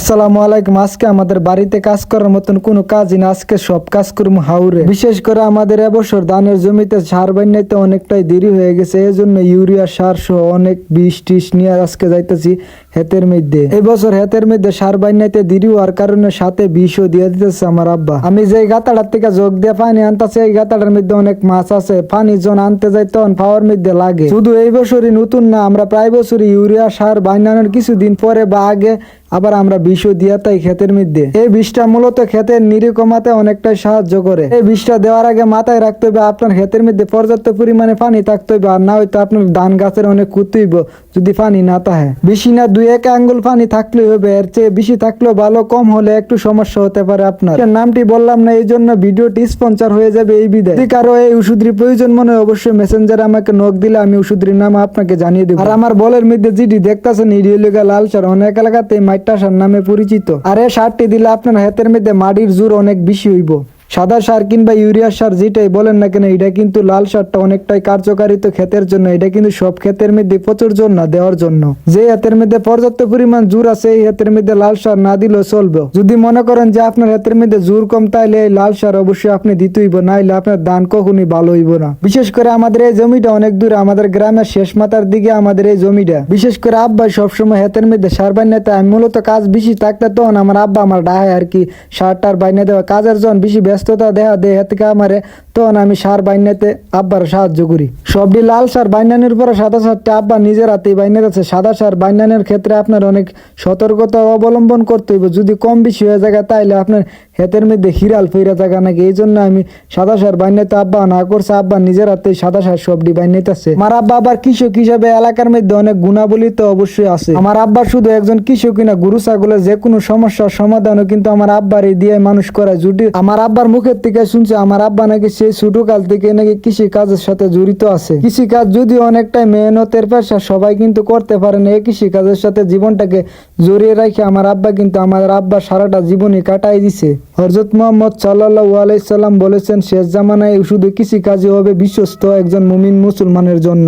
আসসালামু আলাইকুম। আজকে আমাদের বাড়িতে কাজ করার মতন কোনো কাজই না। আজকে সব কাজ করব হাউরে বিশেষ করে আমাদের এবছর ধানের জমিতে সার বানাইতে অনেকটাই দেরি হয়ে গেছে। এই জন্য ইউরিয়া সার সহ অনেক বিষ টিস নিয়ে আজকে যাইতেছি। হেতের মধ্যে। এই বছর হেতের মধ্যে সার বান্যাইতে দেরি হওয়ার কারণে সাথে বিষও দিয়ে দিতেছে আমার আব্বা। আমি যে গাতাটার থেকে যোগ দিয়ে পানি আনতেছি, এই গাতাটার মধ্যে অনেক মাছ আছে। পানি জন আনতে যাই তখন পাওয়ার মধ্যে লাগে। শুধু এই বছরই নতুন না, আমরা প্রায় বছরই ইউরিয়া সার বানানোর কিছুদিন পরে বা আগে আবার আমরা বিষও দিয়া তাই ক্ষেতের মধ্যে। এই বিষটা মূলত ক্ষেতের নিরি কমাতে অনেকটাই সাহায্য করে। এই বিষটা দেওয়ার আগে মাথায় রাখতে হবে, আপনার ক্ষেতের মধ্যে পর্যাপ্ত পরিমাণে পানি থাকতে হবে, আর না হয়তো আপনার ধান গাছের অনেক ক্ষতি হইব যদি পানি না থাকে। বেশি না দুই এক আঙ্গুল পানি থাকলেই হবে, এর চেয়ে বেশি থাকলেও ভালো, কম হলে একটু সমস্যা হতে পারে আপনার। নামটি বললাম না, এই জন্য ভিডিওটি স্পন্সর হয়ে যাবে এই বিদায়। যদি কারও এই ওষুধের প্রয়োজন মনে অবশ্যই মেসেঞ্জারে আমাকে নক দিলে আমি ওষুধের নাম আপনাকে জানিয়ে দেবো। আর আমার বলের মধ্যে যেটি দেখতেছেন ইডিওলিগা লাল সার। অনেক এলাকাতে এই মাইটটা সার নামে পরিচিত। আর এই সারটি দিলে আপনার হাতের মধ্যে মাটির জোর অনেক বেশি হইব। সাদা সার কিংবা ইউরিয়া সার যেটাই বলেন না কেন, এটা কিন্তু লাল সারটা অনেকটাই কার্যকারী তো ক্ষেতের জন্য, এটা কিন্তু সব ক্ষেতের মধ্যে প্রচুর না দেওয়ার জন্য। যে হাতের মধ্যে পর্যাপ্ত পরিমাণ জোর আছে, এই হাতের মধ্যে লাল সার না দিলেও চলবে। যদি মনে করেন যে আপনার হাতের মধ্যে জোর কম, তাইলে এই লাল সার অবশ্যই আপনি দিতে হইব, নাইলে আপনার ধান কখনই ভালো হইব না। বিশেষ করে আমাদের এই জমিটা অনেক দূরে, আমাদের গ্রামের শেষ মাথার দিকে আমাদের এই জমিটা। বিশেষ করে আব্বা সবসময় হাতের মধ্যে সার বান্যাতে আমি মূলত কাজ বেশি থাকতে তখন আমার আব্বা আমার ডাহে আর কি সার টার বাইনা দেওয়া কাজের যখন বেশি ব্যস্ততা দেহা দেয় হাত থেকে আমারে তখন আমি সার বাইনাতে আব্বার সাহায্য করি। সবটি লাল সার বাইনানের পরে সাদা সারটা আব্বা নিজের হাতেই বাইনে আছে সাদা সার বাইনানের ক্ষেত্রে আপনার অনেক সতর্কতা অবলম্বন করতে হইব। যদি কম বেশি হয়ে যায় তাইলে আপনার হেতের মধ্যে হিরাল ফিরা থাকা নাকি? এই জন্য আমি সাদা সার বাইনাতে আব্বা না করছে, আব্বা নিজের হাতে সাদা সার সবটি বাইনাইতেছে আমার আব্বা আবার কৃষক হিসাবে এলাকার মধ্যে অনেক গুণাবলী তো অবশ্যই আছে। আমার আব্বা শুধু একজন কৃষক না, গরু ছাগলের যে কোনো সমস্যার সমাধানও কিন্তু আমার আব্বার এই দিয়ে মানুষ করায় যদি আমার আব্বার মুখের থেকে শুনছে, আমার আব্বা নাকি সেই ছোট কাল থেকে নাকি কৃষি কাজের সাথে জড়িত আছে। কৃষি কাজ যদি অনেকটাই মেহনতের পেশা, সবাই কিন্তু করতে পারে না। এই কৃষি কাজের সাথে জীবনটাকে জড়িয়ে রাখে আমার আব্বা কিন্তু আমার আব্বা সারাটা জীবনই কাটাই দিছে। হরজত মোহাম্মদ সাল্লাহ আলাইসাল্লাম বলেছেন, শেষ জামানায় শুধু কৃষিকাজে হবে বিশ্বস্ত একজন মুমিন মুসলমানের জন্য।